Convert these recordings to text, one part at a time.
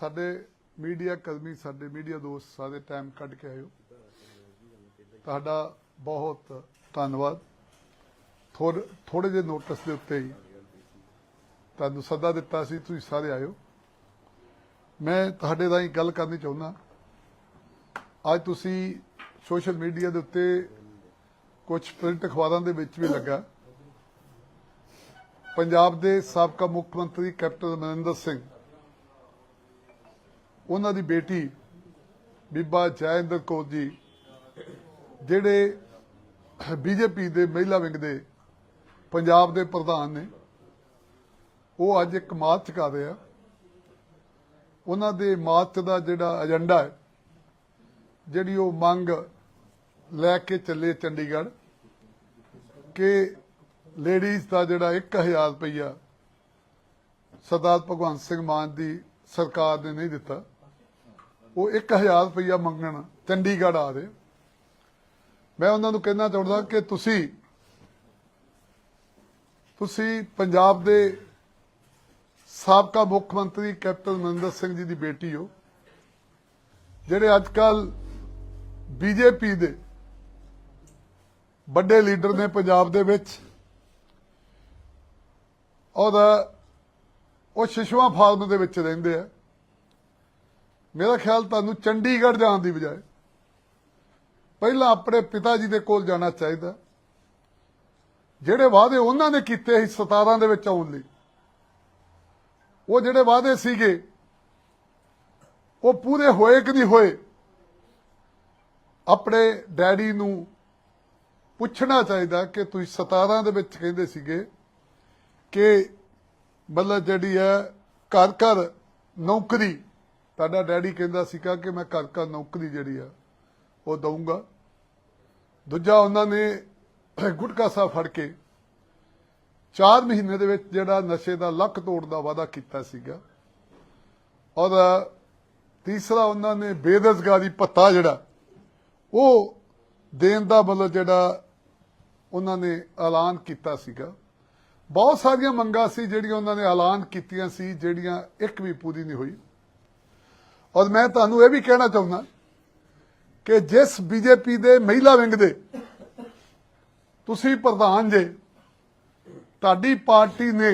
ਸਾਡੇ ਮੀਡੀਆ ਕਰਮੀ, ਸਾਡੇ ਮੀਡੀਆ ਦੋਸਤ ਸਾਰੇ ਟਾਈਮ ਕੱਢ ਕੇ ਆਇਓ। ਤੁਹਾਡਾ ਬਹੁਤ ਧੰਨਵਾਦ। ਥੋੜੇ ਜਿਹੇ ਨੋਟਿਸ ਦੇ ਉੱਤੇ ਹੀ ਤੁਹਾਨੂੰ ਸੱਦਾ ਦਿੱਤਾ ਸੀ, ਤੁਸੀਂ ਸਾਰੇ ਆਇਓ। ਮੈਂ ਤੁਹਾਡੇ ਨਾਲ ਹੀ ਗੱਲ ਕਰਨੀ ਚਾਹੁੰਦਾ, ਅੱਜ ਤੁਸੀਂ ਸੋਸ਼ਲ ਮੀਡੀਆ ਦੇ ਉੱਤੇ ਕੁਝ ਪ੍ਰਿੰਟ ਅਖਬਾਰਾਂ ਦੇ ਵਿੱਚ ਵੀ ਲੱਗਾ। ਪੰਜਾਬ ਦੇ ਸਾਬਕਾ ਮੁੱਖ ਮੰਤਰੀ ਕੈਪਟਨ ਅਮਰਿੰਦਰ ਸਿੰਘ ਉਹਨਾਂ ਦੀ ਬੇਟੀ ਬੀਬਾ ਜੈਇੰਦਰ ਕੌਰ ਜੀ, ਜਿਹੜੇ ਬੀਜੇਪੀ ਦੇ ਮਹਿਲਾ ਵਿੰਗ ਦੇ ਪੰਜਾਬ ਦੇ ਪ੍ਰਧਾਨ ਨੇ, ਉਹ ਅੱਜ ਇੱਕ ਮਾਰਚ ਕਰ ਰਹੇ ਆ। ਉਹਨਾਂ ਦੇ ਮਾਰਚ ਦਾ ਜਿਹੜਾ ਏਜੰਡਾ ਹੈ, ਜਿਹੜੀ ਉਹ ਮੰਗ ਲੈ ਕੇ ਚੱਲੇ ਚੰਡੀਗੜ੍ਹ ਕਿ ਲੇਡੀਜ਼ ਦਾ ਜਿਹੜਾ 1000 ਰੁਪਈਆ ਸਰਦਾਰ ਭਗਵੰਤ ਸਿੰਘ ਮਾਨ ਦੀ ਸਰਕਾਰ ਨੇ ਨਹੀਂ ਦਿੱਤਾ। ਉਹ 1000 ਰੁਪਈਆ ਮੰਗਣ, ਚੰਡੀਗੜ੍ਹ ਆ ਰਹੇ। ਮੈਂ ਉਹਨਾਂ ਨੂੰ ਕਹਿਣਾ ਚਾਹੁੰਦਾ ਕਿ ਤੁਸੀਂ ਤੁਸੀਂ ਪੰਜਾਬ ਦੇ ਸਾਬਕਾ ਮੁੱਖ ਮੰਤਰੀ ਕੈਪਟਨ ਅਮਰਿੰਦਰ ਸਿੰਘ ਜੀ ਦੀ ਬੇਟੀ ਹੋ, ਜਿਹੜੇ ਅੱਜ ਕੱਲ ਬੀਜੇਪੀ ਦੇ ਵੱਡੇ ਲੀਡਰ ਨੇ ਪੰਜਾਬ ਦੇ ਵਿੱਚ। ਔਰ ਉਹ ਸ਼ਿਸ਼ੂਆ ਫਾਰਮ ਦੇ ਵਿੱਚ ਰਹਿੰਦੇ ਆ। ਮੇਰਾ ਖਿਆਲ ਤੁਹਾਨੂੰ ਚੰਡੀਗੜ੍ਹ ਜਾਣ ਦੀ ਬਜਾਏ ਪਹਿਲਾਂ ਆਪਣੇ ਪਿਤਾ ਜੀ ਦੇ ਕੋਲ ਜਾਣਾ ਚਾਹੀਦਾ। ਜਿਹੜੇ ਵਾਅਦੇ ਉਹਨਾਂ ਨੇ ਕੀਤੇ ਸੀ 17 ਦੇ ਵਿੱਚ ਆਉਣ ਲਈ, ਉਹ ਜਿਹੜੇ ਵਾਅਦੇ ਸੀਗੇ, ਉਹ ਪੂਰੇ ਹੋਏ ਕਿ ਨਹੀਂ ਹੋਏ, ਆਪਣੇ ਡੈਡੀ ਨੂੰ ਪੁੱਛਣਾ ਚਾਹੀਦਾ ਕਿ ਤੁਸੀਂ 17 ਦੇ ਵਿੱਚ ਕਹਿੰਦੇ ਸੀਗੇ ਕਿ ਮਤਲਬ ਜਿਹੜੀ ਹੈ ਘਰ ਘਰ ਨੌਕਰੀ ਤੁਹਾਡਾ ਡੈਡੀ ਕਹਿੰਦਾ ਸੀਗਾ ਕਿ ਮੈਂ ਘਰ ਘਰ ਨੌਕਰੀ ਜਿਹੜੀ ਆ, ਉਹ ਦਊਂਗਾ। ਦੂਜਾ ਉਹਨਾਂ ਨੇ ਗੁਟਕਾ ਸਾਹਿਬ ਫੜ ਕੇ 4 ਮਹੀਨੇ ਦੇ ਵਿੱਚ ਜਿਹੜਾ ਨਸ਼ੇ ਦਾ ਲੱਖ ਤੋੜ ਦਾ ਵਾਅਦਾ ਕੀਤਾ ਸੀਗਾ। ਔਰ ਤੀਸਰਾ ਉਹਨਾਂ ਨੇ ਬੇਰੁਜ਼ਗਾਰੀ ਭੱਤਾ ਜਿਹੜਾ, ਉਹ ਦੇਣ ਦਾ ਮਤਲਬ ਜਿਹੜਾ ਉਹਨਾਂ ਨੇ ਐਲਾਨ ਕੀਤਾ ਸੀਗਾ। ਬਹੁਤ ਸਾਰੀਆਂ ਮੰਗਾਂ ਸੀ ਜਿਹੜੀਆਂ ਉਹਨਾਂ ਨੇ ਐਲਾਨ ਕੀਤੀਆਂ ਸੀ, ਜਿਹੜੀਆਂ ਇੱਕ ਵੀ ਪੂਰੀ ਨਹੀਂ ਹੋਈ। ਔਰ ਮੈਂ ਤੁਹਾਨੂੰ ਇਹ ਵੀ ਕਹਿਣਾ ਚਾਹੁੰਦਾ ਕਿ ਜਿਸ ਬੀਜੇਪੀ ਦੇ ਮਹਿਲਾ ਵਿੰਗ ਦੇ ਤੁਸੀਂ ਪ੍ਰਧਾਨ ਜੇ, ਤੁਹਾਡੀ ਪਾਰਟੀ ਨੇ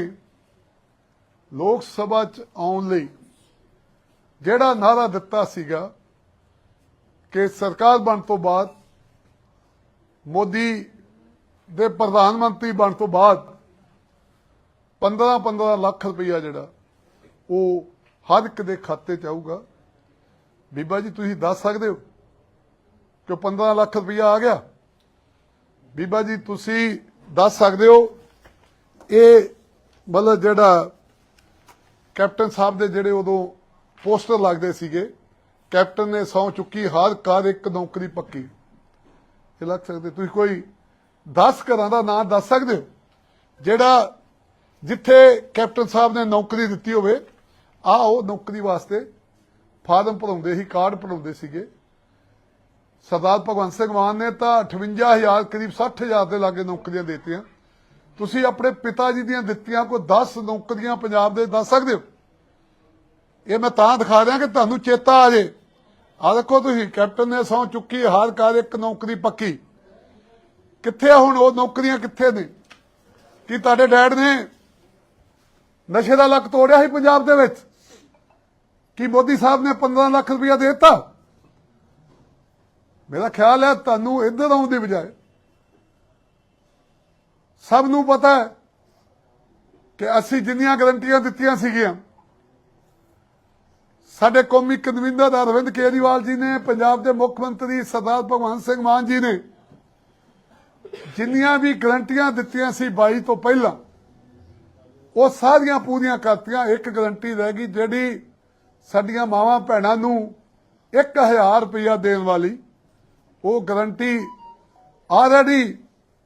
ਲੋਕ ਸਭਾ ਚ ਆਉਣ ਲਈ ਜਿਹੜਾ ਨਾਰਾ ਦਿੱਤਾ ਸੀਗਾ ਕਿ ਸਰਕਾਰ ਬਣ ਤੋਂ ਬਾਅਦ, ਮੋਦੀ ਦੇ ਪ੍ਰਧਾਨ ਮੰਤਰੀ ਬਣ ਤੋਂ ਬਾਅਦ 15-15 ਲੱਖ ਰੁਪਈਆ ਜਿਹੜਾ ਉਹ ਹਰ ਇੱਕ ਦੇ ਖਾਤੇ 'ਚ ਆਊਗਾ। ਬੀਬਾ ਜੀ, ਤੁਸੀਂ ਦੱਸ ਸਕਦੇ ਹੋ ਕਿ 15 ਲੱਖ ਰੁਪਇਆ ਆ ਗਿਆ? ਬੀਬਾ ਜੀ, ਤੁਸੀਂ ਦੱਸ ਸਕਦੇ ਹੋ? ਇਹ ਮਤਲਬ ਜਿਹੜਾ ਕੈਪਟਨ ਸਾਹਿਬ ਦੇ ਜਿਹੜੇ ਉਦੋਂ ਪੋਸਟਰ ਲੱਗਦੇ ਸੀਗੇ, ਕੈਪਟਨ ਨੇ ਸੌ ਚੁੱਕੀ, ਹਰ ਕਾਰ ਇੱਕ ਨੌਕਰੀ ਪੱਕੀ। ਇਹ ਲੱਗ ਸਕਦੇ? ਤੁਸੀਂ ਕੋਈ 10 ਘਰਾਂ ਦਾ ਨਾਮ ਦੱਸ ਸਕਦੇ ਹੋ? ਜਿਹੜਾ ਜਿੱਥੇ ਕੈਪਟਨ ਸਾਹਿਬ ਨੇ ਨੌਕਰੀ ਦਿੱਤੀ ਹੋਵੇ ਆ ਉਹ ਨੌਕਰੀ ਵਾਸਤੇ ਫਾਰਮ ਭਰਾਉਂਦੇ ਸੀ, ਕਾਰਡ ਭਰਾਉਂਦੇ ਸੀਗੇ। ਸਰਦਾਰ ਭਗਵੰਤ ਸਿੰਘ ਮਾਨ ਨੇ ਤਾਂ 58000 ਕਰੀਬ 60000 ਦੇ ਲਾਗੇ ਨੌਕਰੀਆਂ ਦਿੱਤੀਆਂ। ਤੁਸੀਂ ਆਪਣੇ ਪਿਤਾ ਜੀ ਦੀਆਂ ਦਿੱਤੀਆਂ ਕੋਈ 10 ਨੌਕਰੀਆਂ ਪੰਜਾਬ ਦੇ ਦੱਸ ਸਕਦੇ ਹੋ? ਇਹ ਮੈਂ ਤਾਂ ਦਿਖਾ ਰਿਹਾ ਕਿ ਤੁਹਾਨੂੰ ਚੇਤਾ ਆ ਜੇ। ਆ ਦੇਖੋ ਤੁਸੀਂ, ਕੈਪਟਨ ਨੇ ਸੌ ਚੁੱਕੀ, ਹਰ ਕਾਰ ਇੱਕ ਨੌਕਰੀ ਪੱਕੀ। ਕਿੱਥੇ ਆ ਹੁਣ ਉਹ ਨੌਕਰੀਆਂ ਕਿੱਥੇ ਨੇ? ਕੀ ਤੁਹਾਡੇ ਡੈਡ ਨੇ ਨਸ਼ੇ ਦਾ ਲੱਕ ਤੋੜਿਆ ਸੀ ਪੰਜਾਬ ਦੇ ਵਿੱਚ? ਕੀ ਮੋਦੀ ਸਾਹਿਬ ਨੇ 15 ਲੱਖ ਰੁਪਇਆ ਦੇ ਦਿੱਤਾ? ਮੇਰਾ ਖਿਆਲ ਹੈ ਤੁਹਾਨੂੰ ਇੱਧਰ ਆਉਣ ਦੀ ਬਜਾਏ। ਸਭ ਨੂੰ ਪਤਾ ਹੈ ਕਿ ਅਸੀਂ ਜਿੰਨੀਆਂ ਗਰੰਟੀਆਂ ਦਿੱਤੀਆਂ ਸੀਗੀਆਂ, ਸਾਡੇ ਕੌਮੀ ਕਨਵੀਨਰ ਅਰਵਿੰਦ ਕੇਜਰੀਵਾਲ ਜੀ ਨੇ, ਪੰਜਾਬ ਦੇ ਮੁੱਖ ਮੰਤਰੀ ਸਰਦਾਰ ਭਗਵੰਤ ਸਿੰਘ ਮਾਨ ਜੀ ਨੇ ਜਿੰਨੀਆਂ ਵੀ ਗਰੰਟੀਆਂ ਦਿੱਤੀਆਂ ਸੀ 22 ਤੋਂ ਪਹਿਲਾਂ, ਉਹ ਸਾਰੀਆਂ ਪੂਰੀਆਂ ਕਰਤੀਆਂ, ਇੱਕ ਗਰੰਟੀ ਰਹਿ ਗਈ ਜਿਹੜੀ ਸਾਡੀਆਂ ਮਾਵਾਂ ਭੈਣਾਂ ਨੂੰ 1000 ਰੁਪਇਆ ਦੇਣ ਵਾਲੀ ਉਹ ਗਰੰਟੀ ਆਲਰੇਡੀ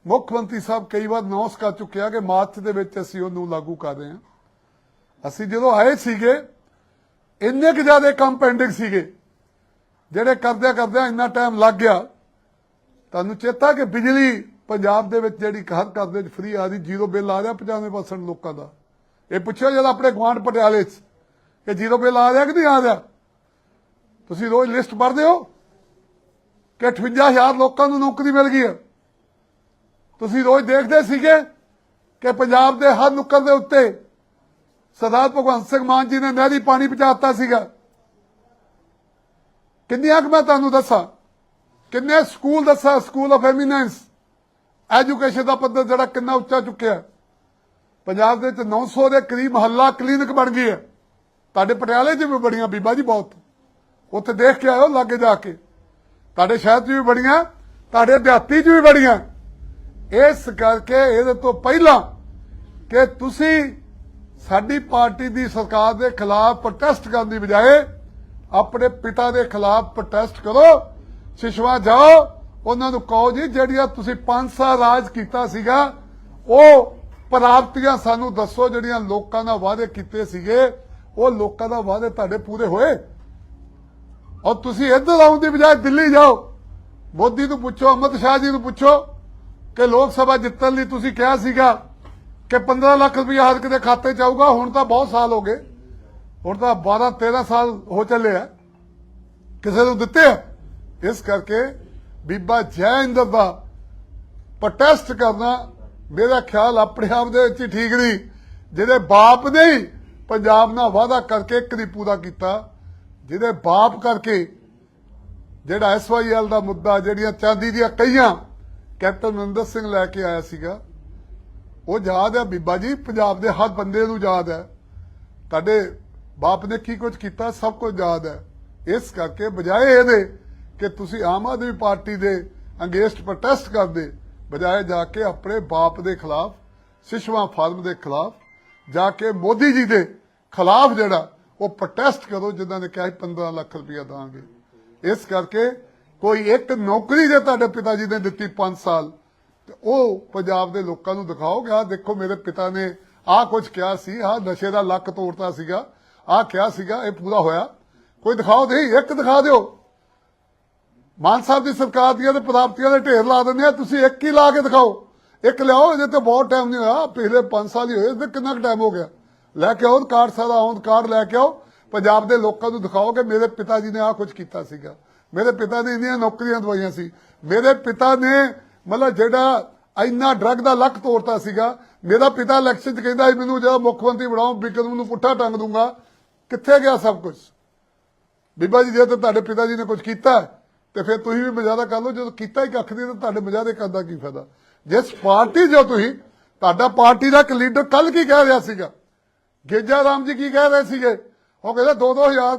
ਮੁੱਖ ਮੰਤਰੀ ਸਾਹਿਬ ਕਈ ਵਾਰ ਅਨਾਉਂਸ ਕਰ ਚੁੱਕਿਆ ਕਿ ਮਾਰਚ ਦੇ ਵਿੱਚ ਅਸੀਂ ਉਹਨੂੰ ਲਾਗੂ ਕਰ ਰਹੇ ਹਾਂ। ਅਸੀਂ ਜਦੋਂ ਆਏ ਸੀਗੇ, ਇੰਨੇ ਕੁ ਜ਼ਿਆਦਾ ਕੰਮ ਪੈਂਡਿੰਗ ਸੀਗੇ, ਜਿਹੜੇ ਕਰਦਿਆਂ ਕਰਦਿਆਂ ਇੰਨਾ ਟਾਈਮ ਲੱਗ ਗਿਆ। ਤੁਹਾਨੂੰ ਚੇਤਾ ਕਿ ਬਿਜਲੀ ਪੰਜਾਬ ਦੇ ਵਿੱਚ ਜਿਹੜੀ ਹਰ ਘਰ ਦੇ ਵਿੱਚ ਫ੍ਰੀ ਆ ਰਹੀ ਜ਼ੀਰੋ ਬਿੱਲ ਆ ਰਿਹਾ 95% ਲੋਕਾਂ ਦਾ। ਇਹ ਪੁੱਛਿਆ ਜਦ ਆਪਣੇ ਗਵਾਂਢ ਪਟਿਆਲੇ 'ਚ। ਕਿ ਜ਼ੀਰੋ ਬਿੱਲ ਆ ਰਿਹਾ ਕਿ ਨਹੀਂ ਆ ਰਿਹਾ ਤੁਸੀਂ ਰੋਜ਼ ਲਿਸਟ ਪੜ੍ਹਦੇ ਹੋ ਕਿ 58000 ਲੋਕਾਂ ਨੂੰ ਨੌਕਰੀ ਮਿਲ ਗਈ ਹੈ। ਤੁਸੀਂ ਰੋਜ਼ ਦੇਖਦੇ ਸੀਗੇ ਕਿ ਪੰਜਾਬ ਦੇ ਹਰ ਨੁੱਕਰ ਦੇ ਉੱਤੇ ਸਰਦਾਰ ਭਗਵੰਤ ਸਿੰਘ ਮਾਨ ਜੀ ਨੇ ਨਹਿਰੀ ਪਾਣੀ ਪਹੁੰਚਾਤਾ ਸੀਗਾ। ਕਿੰਨੀਆਂ ਕੁ ਮੈਂ ਤੁਹਾਨੂੰ ਦੱਸਾਂ? ਕਿੰਨੇ ਸਕੂਲ ਦੱਸਾਂ? ਸਕੂਲ ਆਫ ਐਮੀਨੈਂਸ ਐਜੂਕੇਸ਼ਨ ਦਾ ਪੱਧਰ ਜਿਹੜਾ ਕਿੰਨਾ ਉੱਚਾ ਚੁੱਕਿਆ। ਪੰਜਾਬ ਦੇ ਵਿੱਚ 900 ਦੇ ਕਰੀਬ ਮਹੱਲਾ ਕਲੀਨਿਕ ਬਣ ਗਈ ਹੈ। ਤੁਹਾਡੇ ਪਟਿਆਲੇ 'ਚ ਵੀ ਬੜੀਆਂ ਬੀਬਾ ਜੀ ਬਹੁਤ। ਉੱਥੇ ਦੇਖ ਕੇ ਆਇਓ ਲਾਗੇ ਜਾ ਕੇ। ਤੁਹਾਡੇ ਸ਼ਹਿਰ 'ਚ ਵੀ ਬੜੀਆਂ, ਤੁਹਾਡੇ ਦਿਹਾਤੀ 'ਚ ਵੀ ਬੜੀਆਂ। ਇਸ ਕਰਕੇ ਇਹਦੇ ਤੋਂ ਪਹਿਲਾਂ ਕਿ ਤੁਸੀਂ ਸਾਡੀ ਪਾਰਟੀ ਦੀ ਸਰਕਾਰ ਦੇ ਖਿਲਾਫ ਪ੍ਰੋਟੈਸਟ ਕਰਨ ਦੀ ਬਜਾਏ ਆਪਣੇ ਪਿਤਾ ਦੇ ਖਿਲਾਫ ਪ੍ਰੋਟੈਸਟ ਕਰੋ, ਸ਼ਿਸ਼ਵਾ ਜਾਓ, ਉਹਨਾਂ ਨੂੰ ਕਹੋ ਜੀ, ਜਿਹੜੀਆਂ ਤੁਸੀਂ 5 ਸਾਲ ਰਾਜ ਕੀਤਾ ਸੀਗਾ, ਉਹ ਪ੍ਰਾਪਤੀਆਂ ਸਾਨੂੰ ਦੱਸੋ ਜਿਹੜੀਆਂ ਲੋਕਾਂ ਨਾਲ ਵਾਅਦੇ ਕੀਤੇ ਸੀਗੇ। ਉਹ ਲੋਕਾਂ ਦਾ ਵਾਅਦੇ ਤੁਹਾਡੇ ਪੂਰੇ ਹੋਏ। ਔਰ ਤੁਸੀਂ ਇੱਧਰ ਆਉਣ ਦੀ ਬਜਾਏ ਦਿੱਲੀ ਜਾਓ। ਮੋਦੀ ਨੂੰ ਪੁੱਛੋ, ਅਮਿਤ ਸ਼ਾਹ ਜੀ ਨੂੰ ਪੁੱਛੋ ਕਿ ਲੋਕ ਸਭਾ ਜਿੱਤਣ ਲਈ ਤੁਸੀਂ ਕਿਹਾ ਸੀਗਾ ਕਿ 15 ਲੱਖ ਰੁਪਏ ਹਰ ਕਿਤੇ ਖਾਤੇ ਚ ਆਊਗਾ। ਹੁਣ ਤਾਂ ਬਹੁਤ ਸਾਲ ਹੋ ਗਏ। ਹੁਣ ਤਾਂ 12 13 ਸਾਲ ਹੋ ਚੱਲੇ ਆ। ਕਿਸੇ ਨੂੰ ਦਿੱਤੇ ਆ। ਇਸ ਕਰਕੇ ਬੀਬਾ ਜੈ ਇੰਦਰ ਦਾ ਪ੍ਰੋਟੈਸਟ ਕਰਨਾ ਮੇਰਾ ਖਿਆਲ ਆਪਣੇ ਆਪ ਦੇ ਵਿੱਚ ਹੀ ਠੀਕ ਨਹੀਂ। ਜਿਹਦੇ ਬਾਪ ਨੇ ਹੀ ਪੰਜਾਬ ਨਾਲ ਵਾਅਦਾ ਕਰਕੇ ਇੱਕ ਨਹੀਂ ਪੂਰਾ ਕੀਤਾ, ਜਿਹਦੇ ਬਾਪ ਕਰਕੇ ਜਿਹੜਾ ਐਸਵਾਈਐਲ ਦਾ ਮੁੱਦਾ, ਜਿਹੜੀਆਂ ਚਾਂਦੀ ਦੀਆਂ ਕਈਆਂ ਕੈਪਟਨ ਅਮਰਿੰਦਰ ਸਿੰਘ ਲੈ ਕੇ ਆਇਆ ਸੀਗਾ, ਉਹ ਯਾਦ ਹੈ ਬੀਬਾ ਜੀ, ਪੰਜਾਬ ਦੇ ਹਰ ਬੰਦੇ ਨੂੰ ਯਾਦ ਹੈ ਤੁਹਾਡੇ ਬਾਪ ਨੇ ਕੀ ਕੁਝ ਕੀਤਾ, ਸਭ ਕੁਝ ਯਾਦ ਹੈ ਇਸ ਕਰਕੇ ਬਜਾਏ ਇਹਦੇ ਕਿ ਤੁਸੀਂ ਆਮ ਆਦਮੀ ਪਾਰਟੀ ਦੇ ਅੰਗੇਸਟ ਪ੍ਰੋਟੈਸਟ ਕਰਦੇ, ਬਜਾਏ ਜਾ ਕੇ ਆਪਣੇ ਬਾਪ ਦੇ ਖਿਲਾਫ, ਸਿਸ਼ਵਾ ਫਾਰਮ ਦੇ ਖਿਲਾਫ ਜਾ ਕੇ ਮੋਦੀ ਜੀ ਦੇ ਖਿਲਾਫ ਜਿਹੜਾ ਉਹ ਪ੍ਰੋਟੈਸਟ ਕਰੋ, ਜਿਨ੍ਹਾਂ ਨੇ ਕਿਹਾ ਸੀ 15 ਲੱਖ ਰੁਪਇਆ ਦਾਂਗੇ। ਇਸ ਕਰਕੇ ਕੋਈ ਇੱਕ ਨੌਕਰੀ ਜੇ ਤੁਹਾਡੇ ਪਿਤਾ ਜੀ ਨੇ ਦਿੱਤੀ 5 ਸਾਲ, ਤੇ ਉਹ ਪੰਜਾਬ ਦੇ ਲੋਕਾਂ ਨੂੰ ਦਿਖਾਓਗੇ ਆ ਦੇਖੋ ਮੇਰੇ ਪਿਤਾ ਨੇ ਆਹ ਕੁਝ ਕਿਹਾ ਸੀ, ਆਹ ਨਸ਼ੇ ਦਾ ਲੱਕ ਤੋੜਤਾ ਸੀਗਾ, ਆਹ ਕਿਹਾ ਸੀਗਾ, ਇਹ ਪੂਰਾ ਹੋਇਆ। ਕੋਈ ਦਿਖਾਓ ਦੇ ਇੱਕ ਦਿਖਾ ਦਿਓ। ਮਾਨ ਸਾਹਿਬ ਦੀ ਸਰਕਾਰ ਦੀਆਂ ਤੇ ਪ੍ਰਾਪਤੀਆਂ ਦੇ ਢੇਰ ਲਾ ਦਿੰਦੇ ਆ, ਤੁਸੀਂ ਇੱਕ ਹੀ ਲਾ ਕੇ ਦਿਖਾਓ। ਇੱਕ ਲਿਆਓ, ਇਹਦੇ ਤੇ ਬਹੁਤ ਟਾਈਮ ਨਹੀਂ ਹੋਇਆ। ਪਿਛਲੇ 5 ਸਾਲ ਹੀ ਹੋਏ, ਇਹਦੇ ਕਿੰਨਾ ਕੁ ਟਾਈਮ ਹੋ ਗਿਆ? ਲੈ ਕੇ ਆਓ ਕਾਰਡ ਸਾਰਾ ਆਉਂ ਕਾਰਡ ਲੈ ਕੇ ਆਓ। ਪੰਜਾਬ ਦੇ ਲੋਕਾਂ ਨੂੰ ਦਿਖਾਓ ਕਿ ਮੇਰੇ ਪਿਤਾ ਜੀ ਨੇ ਆਹ ਕੁਝ ਕੀਤਾ ਸੀਗਾ। ਮੇਰੇ ਪਿਤਾ ਨੇ ਇੰਨੀਆਂ ਨੌਕਰੀਆਂ ਦਵਾਈਆਂ ਸੀ। ਮੇਰੇ ਪਿਤਾ ਨੇ, ਮਤਲਬ ਜਿਹੜਾ ਇੰਨਾ ਡਰੱਗ ਦਾ ਲੱਕ ਤੋੜਤਾ ਸੀਗਾ, ਮੇਰਾ ਪਿਤਾ ਇਲੈਕਸ਼ਨ 'ਚ ਕਹਿੰਦਾ ਮੈਨੂੰ ਜਦੋਂ ਮੁੱਖ ਮੰਤਰੀ ਬਣਾਓ ਬਿਕਰਮ ਨੂੰ ਪੁੱਠਾ ਟੰਗ ਦੂੰਗਾ। ਕਿੱਥੇ ਗਿਆ ਸਭ ਕੁਝ ਬੀਬਾ ਜੀ, ਜੇ ਤਾਂ ਤੁਹਾਡੇ ਪਿਤਾ ਜੀ ਨੇ ਕੁਝ ਕੀਤਾ, ਤੇ ਫਿਰ ਤੁਸੀਂ ਵੀ ਮਜ਼ਾਦਾ ਕਰ ਲਓ, ਜਦੋਂ ਕੀਤਾ ਹੀ ਕੱਖ ਨਹੀਂ, ਤਾਂ ਤੁਹਾਡੇ ਮਜ਼ਾਦੇ ਕਰਦਾ ਕੀ ਫਾਇਦਾ? ਜਿਸ ਪਾਰਟੀ ਜੋ ਤੁਸੀਂ, ਤੁਹਾਡਾ ਪਾਰਟੀ ਦਾ ਇੱਕ ਲੀਡਰ ਕੱਲ ਕੀ ਕਹਿ ਰਿਹਾ ਸੀਗਾ? ਗੇਜਾ ਰਾਮ ਜੀ ਕੀ ਕਹਿ ਰਹੇ ਸੀਗੇ? ਉਹ ਕਹਿੰਦਾ 2-2000